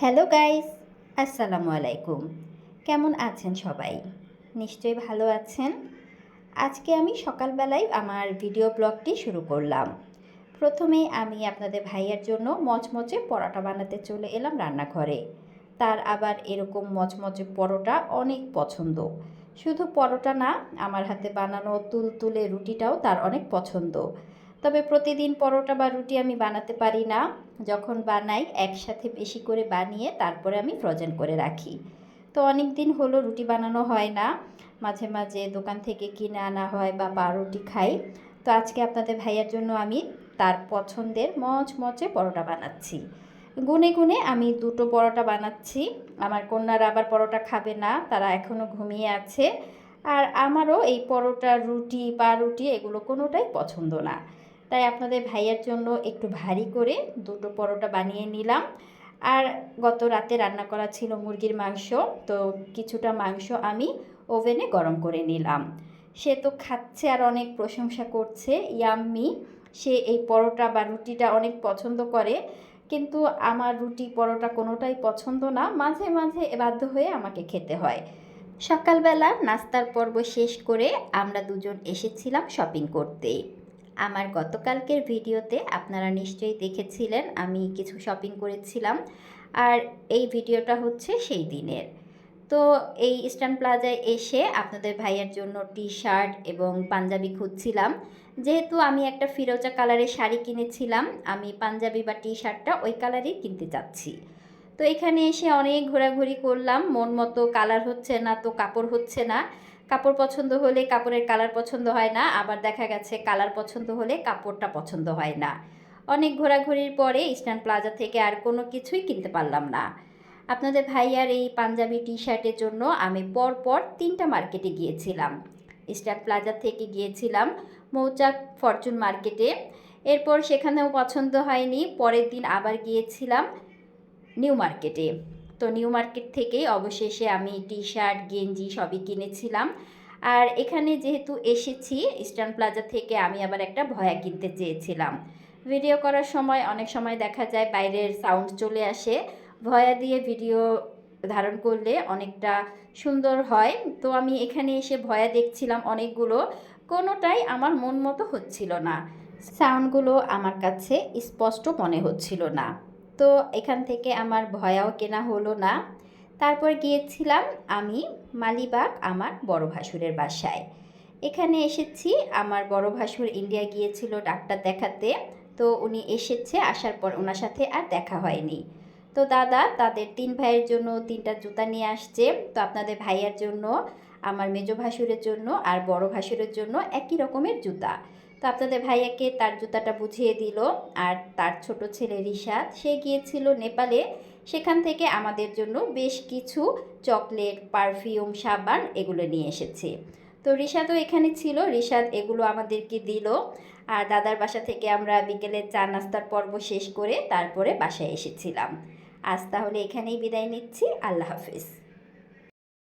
Hello guys, আসসালামু আলাইকুম। কেমন আছেন সবাই? নিশ্চয়ই ভালো আছেন। আজকে আমি সকালবেলায় আমার ভিডিও ব্লগটি শুরু করলাম। প্রথমে আমি আপনাদের ভাইয়ের জন্য মচমচে পরোটা বানাতে চলে এলাম রান্নাঘরে। তার আবার এরকম মচমচে পরোটা অনেক পছন্দ। শুধু পরোটা না, আমার হাতে বানানো তুলতুলে রুটিটাও তার অনেক পছন্দ। তবে প্রতিদিন পরোটা বা রুটি আমি বানাতে পারি না। যখন বানাই, একসাথে বেশি করে বানিয়ে তারপরে আমি ফ্রোজেন করে রাখি। তো অনেক দিন হলো রুটি বানানো হয় না। মাঝে মাঝে দোকান থেকে কিনে আনা হয় বা পাউরুটি খাই। তো আজকে আপনাদের ভাইয়ার জন্য আমি তার পছন্দের মচমচে পরোটা বানাচ্ছি। গুনে গুনে আমি দুটো পরোটা বানাচ্ছি। আমার কন্যারা আবার পরোটা খাবে না, তারা এখনও ঘুমিয়ে আছে। আর আমারও এই পরোটা, রুটি পাউরুটি এগুলো কোনোটাই পছন্দ না। তাই আপনাদের ভাইয়ার জন্য একটু ভারী করে দুটো পরোটা বানিয়ে নিলাম। আর গত রাতে রান্না করা ছিল মুরগির মাংস, তো কিছুটা মাংস আমি ওভেনে গরম করে নিলাম। সে তো খাচ্ছে আর অনেক প্রশংসা করছে, ইয়াম্মি। সে এই পরোটা বা রুটিটা অনেক পছন্দ করে, কিন্তু আমার রুটি পরোটা কোনোটাই পছন্দ না। মাঝে মাঝে বাধ্য হয়ে আমাকে খেতে হয়। সকালবেলা নাস্তার পর্ব শেষ করে আমরা দুজন এসেছিলাম শপিং করতে। আমার গতকালকের ভিডিওতে আপনারা নিশ্চয়ই দেখেছিলেন, আমি কিছু শপিং করেছিলাম। আর এই ভিডিওটা হচ্ছে সেই দিনের। তো এই ইস্টার্ন প্লাজায় এসে আপনাদের ভাইয়ের জন্য টি শার্ট এবং পাঞ্জাবি খুঁজছিলাম। যেহেতু আমি একটা ফিরোজা কালারের শাড়ি কিনেছিলাম, আমি পাঞ্জাবি বা টি শার্টটা ওই কালারই কিনতে চাচ্ছি। তো এখানে এসে অনেক ঘোরাঘুরি করলাম, মন মতো কালার হচ্ছে না, তো কাপড় হচ্ছে না। কাপড় পছন্দ হলে কাপড়ের কালার পছন্দ হয় না, আবার দেখা গেছে কালার পছন্দ হলে কাপড়টা পছন্দ হয় না। অনেক ঘোরাঘুরির পরে ইস্টার্ন প্লাজা থেকে আর কোনো কিছুই কিনতে পারলাম না। আপনাদের ভাইয়ার এই পাঞ্জাবি টি শার্টের জন্য আমি পর পর তিনটা মার্কেটে গিয়েছিলাম। ইস্টার্ন প্লাজা থেকে গিয়েছিলাম মৌচাক ফরচুন মার্কেটে। এরপর সেখানেও পছন্দ হয়নি, পরের দিন আবার গিয়েছিলাম নিউ মার্কেটে। তো নিউ মার্কেট থেকেই অবশেষে আমি টি শার্ট গেঞ্জি সবই কিনেছিলাম। আর এখানে যেহেতু এসেছি ইস্টার্ন প্লাজা থেকে আমি আবার একটা ভয়া কিনতে চেয়েছিলাম। ভিডিও করার সময় অনেক সময় দেখা যায় বাইরের সাউন্ড চলে আসে। ভয়া দিয়ে ভিডিও ধারণ করলে অনেকটা সুন্দর হয়। তো আমি এখানে এসে ভয়া দেখছিলাম অনেকগুলো। কোনোটাই আমার মন মতো হচ্ছিল না। সাউন্ডগুলো আমার কাছে স্পষ্ট মনে হচ্ছিল না। তো এখান থেকে আমার ভয়াও কেনা হলো না। তারপর গিয়েছিলাম আমি মালিবাগ আমার বড় ভাসুরের বাসায়। এখানে এসেছি, আমার বড় ভাসুর ইন্ডিয়া গিয়েছিল ডাক্তার দেখাতে। তো উনি এসেছে, আসার পর ওনার সাথে আর দেখা হয়নি। তো দাদা, তাদের তিন ভাইয়ের জন্য তিনটা জুতা নিয়ে আসছে। তো আপনাদের ভাইয়ের জন্য, আমার মেজো ভাসুরের জন্য আর বড় ভাসুরের জন্য একই রকমের জুতা। তো আপনাদের ভাইয়াকে তার জুতাটা বুঝিয়ে দিল আর তার ছোট ছেলে রিশাদ সে গিয়েছিল নেপালে। সেখান থেকে আমাদের জন্য বেশ কিছু চকলেট, পারফিউম, সাবান এগুলো নিয়ে এসেছে। তো রিশাদও এখানে ছিল রিশাদ এগুলো আমাদেরকে দিল। আর দাদার বাসা থেকে আমরা বিকেলে চা নাস্তার পর্ব শেষ করে তারপরে বাসায় এসেছিলাম। আজ তাহলে এখানেই বিদায় নিচ্ছি। আল্লাহ হাফিজ।